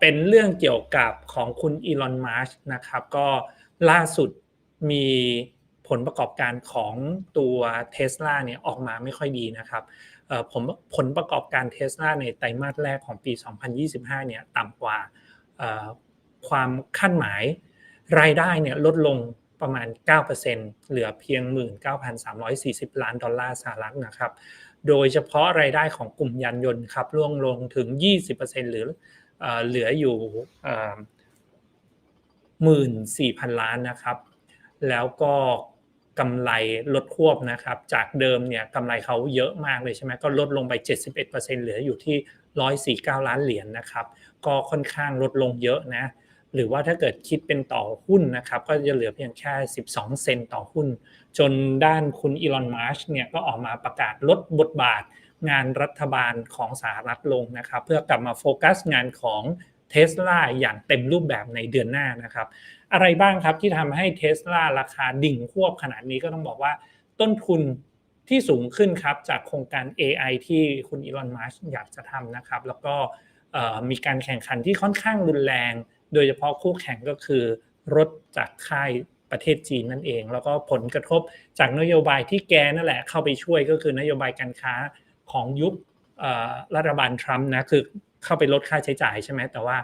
เป็นเรื่องเกี่ยวกับของคุณอีลอนมัสนะครับก็ล่าสุดมีผลประกอบการของตัวเท s l a เนี่ยออกมาไม่ค่อยดีนะครับผมผลประกอบการเท s l a ในไตรมาสแรกของปี 2025 เนี่ยต่ำกว่าความคาดหมายรายได้เนี่ยลดลงประมาณ 9%เหลือเพียง 19,340 ล้านดอลลาร์สหรัฐนะครับ โดยเฉพาะรายได้ของกลุ่มยานยนต์ครับร่วงลงถึง 20%หรือ เหลืออยู่หมื่นสี่พันล้านนะครับ แล้วก็กำไรลดควบนะครับ จากเดิมเนี่ยกำไรเขาเยอะมากเลยใช่ไหมก็ลดลงไป 71%เหลืออยู่ที่ 149 ล้านเหรียญนนะครับ ก็ค่อนข้างลดลงเยอะนะ หรือว่าถ้าเกิดคิดเป็นต่อหุ้นนะครับ ก็จะเหลือเพียงแค่ 12 เซนต์ต่อหุ้น จนด้านคุณอีลอน มัสเนี่ยก็ออกมาประกาศลดบทบาท งานรัฐบาลของสหรัฐลงนะครับ เพื่อกลับมาโฟกัสงานของเทสลาอย่างเต็มรูปแบบในเดือนหน้านะครับ อะไรบ้างครับที่ทำให้เทสลาราคาดิ่งควบขนาดนี้ก็ต้องบอกว่าต้นทุนที่สูงขึ้นครับจากโครงการ AI ที่คุณอีลอนมัสอยากจะทำนะครับ แล้วก็มีการแข่งขันที่ค่อนข้างรุนแรง โดยเฉพาะคู่แข่งก็คือรถจากค่ายประเทศจีนนั่นเอง แล้วก็ผลกระทบจากนโยบายที่แกนั่นแหละเข้าไปช่วยก็คือนโยบายการค้า ของยุครัฐบาลทรัมป์นะคือเข้าไปลดค่าใช้จ่ายใช่ไหมแต่ว่า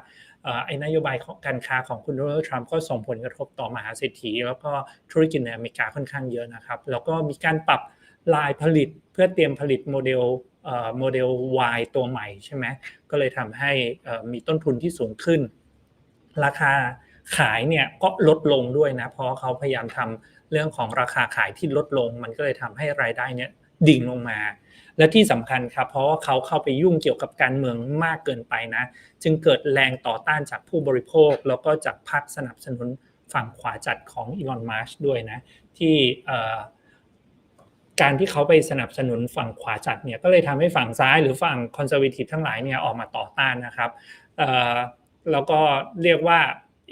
ไอ้นโยบายของการค้าของคุณโดนัลด์ทรัมป์ก็ส่งผลกระทบต่อมหาเศรษฐี แล้วก็ธุรกิจในอเมริกาค่อนข้างเยอะนะครับ แล้วก็มีการปรับลายผลิตเพื่อเตรียมผลิตโมเดลโมเดล Y ตัวใหม่ใช่ไหมก็เลยทำให้มีต้นทุนที่สูงขึ้น ราคาขายเนี่ยก็ลดลงด้วยนะ เพราะเขาพยายามทำเรื่องของราคาขายที่ลดลง มันก็เลยทำให้รายได้เนี่ยดิ่งลงมา และที่สำคัญครับ เพราะว่าเขาเข้าไปยุ่งเกี่ยวกับการเมืองมากเกินไปนะ จึงเกิดแรงต่อต้านจากผู้บริโภค แล้วก็จากพรรคสนับสนุนฝั่งขวาจัดของอีลอนมัสด้วยนะ ที่การที่เขาไปสนับสนุนฝั่งขวาจัดเนี่ยก็เลยทำให้ฝั่งซ้ายหรือฝั่งคอนเซอร์วทีฟทั้งหลายเนี่ยออกมาต่อต้านนะครับแล้วก็เรียกว่า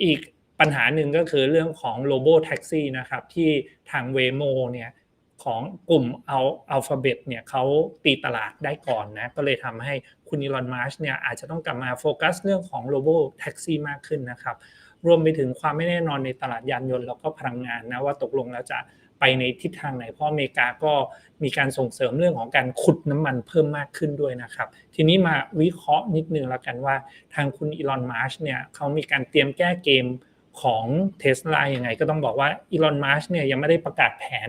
อีกปัญหาหนึ่งก็คือเรื่องของโลโบแท็กซี่นะครับที่ทางเวโมเนี่ย ของกลุ่มเอาอัลฟาเบตเนี่ยเขาตีตลาดได้ก่อนนะ ก็เลยทำให้คุณอีลอนมัสเนี่ยอาจจะต้องกลับมาโฟกัสเรื่องของโลโบแท็กซี่มากขึ้นนะครับ รวมไปถึงความไม่แน่นอนในตลาดยานยนต์แล้วก็พลังงานนะว่าตกลงแล้วจะไปในทิศทางไหน เพราะอเมริกาก็มีการส่งเสริมเรื่องของการขุดน้ำมันเพิ่มมากขึ้นด้วยนะครับ ทีนี้มาวิเคราะห์นิดนึงแล้วกันว่าทางคุณอีลอนมัสเนี่ยเขามีการเตรียมแก้เกมของเทสลาอย่างไงก็ต้องบอกว่าอีลอนมัสเนี่ยยังไม่ได้ประกาศแผน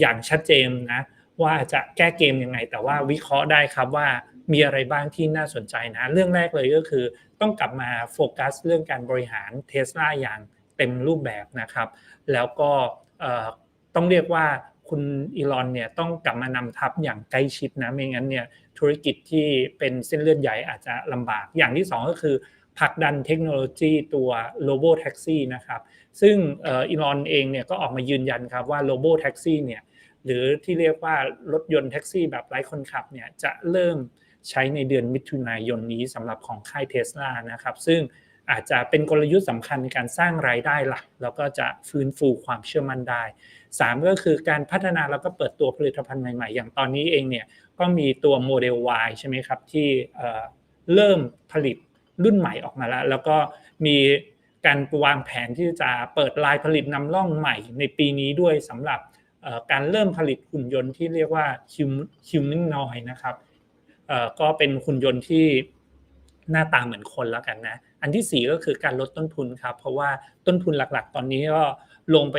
อย่างชัดเจนนะว่าจะแก้เกมยังไง แต่ว่าวิเคราะห์ได้ครับว่ามีอะไรบ้างที่น่าสนใจนะ เรื่องแรกเลยก็คือ ต้องกลับมาโฟกัสเรื่องการบริหารเทสลาอย่างเต็มรูปแบบนะครับ แล้วก็ต้องเรียกว่าคุณอีลอนเนี่ยต้องกลับมานำทัพอย่างใกล้ชิดนะไม่งั้นเนี่ยธุรกิจที่เป็นเส้นเลือดใหญ่อาจจะลำบากอย่างที่ 2 ก็คือผลักดันเทคโนโลยีตัวโลโบแท็กซี่นะครับ ซึ่งอีลอนเองเนี่ยก็ออกมายืนยันครับว่าโลโบแท็กซี่เนี่ยหรือที่เรียกว่ารถยนต์แท็กซี่แบบไร้คนขับเนี่ยจะเริ่มใช้ในเดือนมิถุนายนนี้สำหรับของค่ายเทสลานะครับ ซึ่งอาจจะเป็นกลยุทธ์สำคัญในการสร้างรายได้หลักแล้วก็จะฟื้นฟูความเชื่อมั่นได้ 3 ก็คือการพัฒนาแล้วก็เปิดตัวผลิตภัณฑ์ใหม่ๆ อย่างตอนนี้เองเนี่ยก็มีตัวโมเดล Y ใช่ไหมครับที่เริ่มผลิตรุ่นใหม่ออกมาแล้ว แล้วก็มี การวางแผนที่จะเปิดลายผลิตนำร่องใหม่ในปีนี้ด้วยสำหรับการเริ่มผลิตหุ่นยนต์ที่เรียกว่าฮิวแมนนอยนะครับก็เป็นหุ่นยนต์ที่หน้าตาเหมือนคนแล้วกันนะ อันที่ 4 ก็คือการลดต้นทุนครับ เพราะว่าต้นทุนหลักๆ ตอนนี้ก็ ลงไป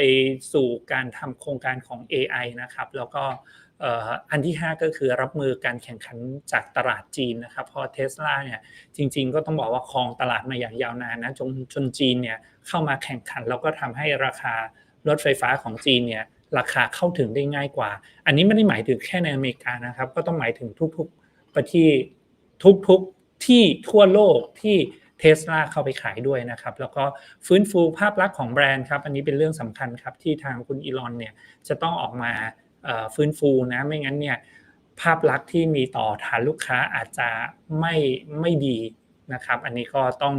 สู่การทำโครงการของ AI นะครับ แล้วก็อันที่ 5 ก็คือรับมือการแข่งขันจากตลาดจีนนะครับเพราะเทสลาเนี่ยจริง ๆ ก็ต้องบอกว่าครองตลาดมาอย่างยาวนานนะจนจนจีนเนี่ยเข้ามาแข่งขันแล้วก็ทำให้ราคารถไฟฟ้าของจีนเนี่ยราคาเข้าถึงได้ง่ายกว่า อันนี้ไม่ได้หมายถึงแค่ในอเมริกานะครับ ก็ต้องหมายถึงทุกๆประเทศทุกๆที่ทั่วโลกที่ เทสลาเข้าไปขายด้วยนะครับ แล้วก็ฟื้นฟูภาพลักษณ์ของแบรนด์ครับ อันนี้เป็นเรื่องสำคัญครับ ที่ทางคุณอีลอนเนี่ยจะต้องออกมาฟื้นฟูนะไม่งั้นเนี่ยภาพลักษณ์ที่มีต่อฐานลูกค้าอาจจะไม่ไม่ดีนะครับ อันนี้ก็ต้อง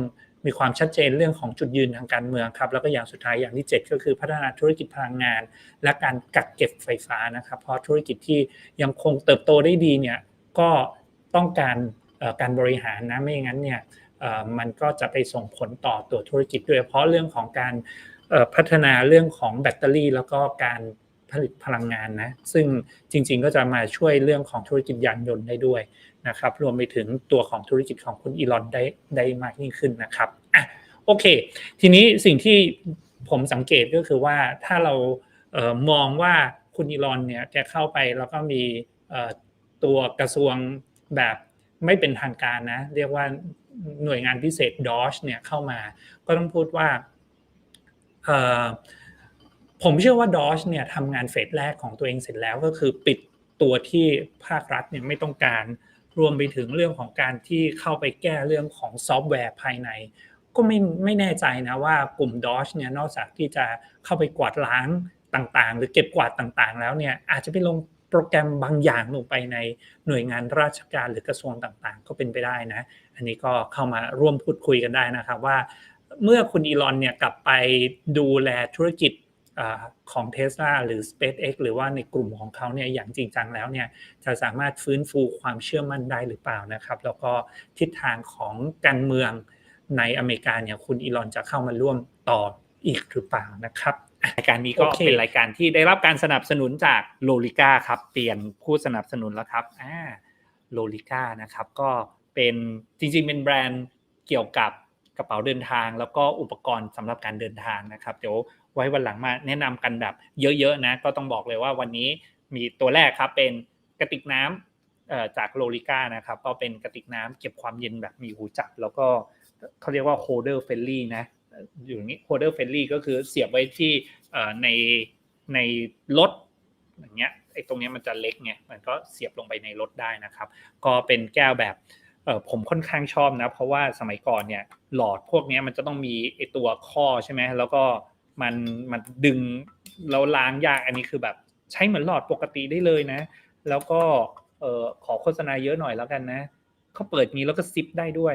มีความชัดเจนเรื่องของจุดยืนทางการเมืองครับ แล้วก็อย่างสุดท้ายอย่างที่ 7 ก็คือพัฒนาธุรกิจพลังงาน และการกักเก็บไฟฟ้านะครับ เพราะธุรกิจที่ยังคงเติบโตได้ดีเนี่ยก็ต้องการการบริหารนะไม่อย่างนั้นเนี่ย มันก็จะไปส่งผลต่อตัวธุรกิจโดยเฉพาะเรื่องของการพัฒนาเรื่องของแบตเตอรี่ แล้วก็การผลิตพลังงานนะซึ่งจริง ๆ ก็จะมาช่วยเรื่องของธุรกิจยานยนต์ได้ด้วยนะครับ รวมไปถึงตัวของธุรกิจของคุณอีลอนได้ได้มากยิ่งขึ้นนะครับอะโอเค ทีนี้สิ่งที่ผมสังเกตก็คือว่าถ้าเราเออมองว่าคุณอีลอนเนี่ยแกเข้าไปแล้วก็มีตัวกระทรวงแบบไม่เป็นทางการนะ เรียกว่า หน่วยงานพิเศษดอชเนี่ยเข้ามา ก็ต้องพูดว่าผมเชื่อว่าดอชเนี่ยทำงานเฟสแรกของตัวเองเสร็จแล้วก็คือปิดตัวที่ภาครัฐเนี่ยไม่ต้องการรวมไปถึงเรื่องของการที่เข้าไปแก้เรื่องของซอฟต์แวร์ภายใน ก็ไม่ไม่แน่ใจนะว่ากลุ่ม Doge เนี่ยนอกจากที่จะเข้าไปกวาดล้างต่างๆ หรือเก็บกวาดต่างๆ แล้วเนี่ยอาจจะไปลง โปรแกรมบางอย่างลงไปในหน่วยงานราชการหรือกระทรวงต่างๆ ก็เป็นไปได้นะ อันนี้ก็เข้ามาร่วมพูดคุยกันได้นะครับว่า เมื่อคุณอีลอนเนี่ยกลับไปดูแลธุรกิจของ Tesla หรือ SpaceX หรือว่าในกลุ่มของเขาเนี่ยอย่างจริงจังแล้วเนี่ยจะสามารถฟื้นฟูความเชื่อมั่นได้หรือเปล่านะครับ แล้วก็ทิศทางของการเมืองในอเมริกาเนี่ยคุณอีลอนจะเข้ามาร่วมต่ออีกหรือเปล่านะครับ รายการนี้ก็เป็นรายการที่ได้รับการสนับสนุนจากโลลิก้าครับเปลี่ยนผู้สนับสนุนแล้วครับอ่าโลลิก้านะครับก็เป็นจริงๆเป็นแบรนด์เกี่ยวกับกระเป๋าเดินทาง แล้วก็อุปกรณ์สำหรับการเดินทางนะครับเดี๋ยวไว้วันหลังมาแนะนำกันแบบเยอะๆนะก็ต้องบอกเลยว่าวันนี้มีตัวแรกครับเป็นกระติกน้ำจากโลลิก้านะครับก็เป็นกระติกน้ำเก็บความเย็นแบบมีหูจับ แล้วก็เขาเรียกว่า holder friendly นะ อยู่นี้ holder friendly ก็คือเสียบไว้ที่ในในรถอย่างเงี้ยไอ้ตรงนี้มันจะเล็กไงมันก็เสียบลงไปในรถได้นะครับ ก็เป็นแก้วแบบผมค่อนข้างชอบนะ เพราะว่าสมัยก่อนเนี่ยหลอดพวกนี้มันจะต้องมีไอตัวข้อใช่ไหมแล้วก็มันมันดึงแล้วล้างยากอันนี้คือแบบใช้เหมือนหลอดปกติได้เลยนะ แล้วก็ขอโฆษณาเยอะหน่อยแล้วกันนะเขาเปิดนี้แล้วก็ซิปได้ด้วย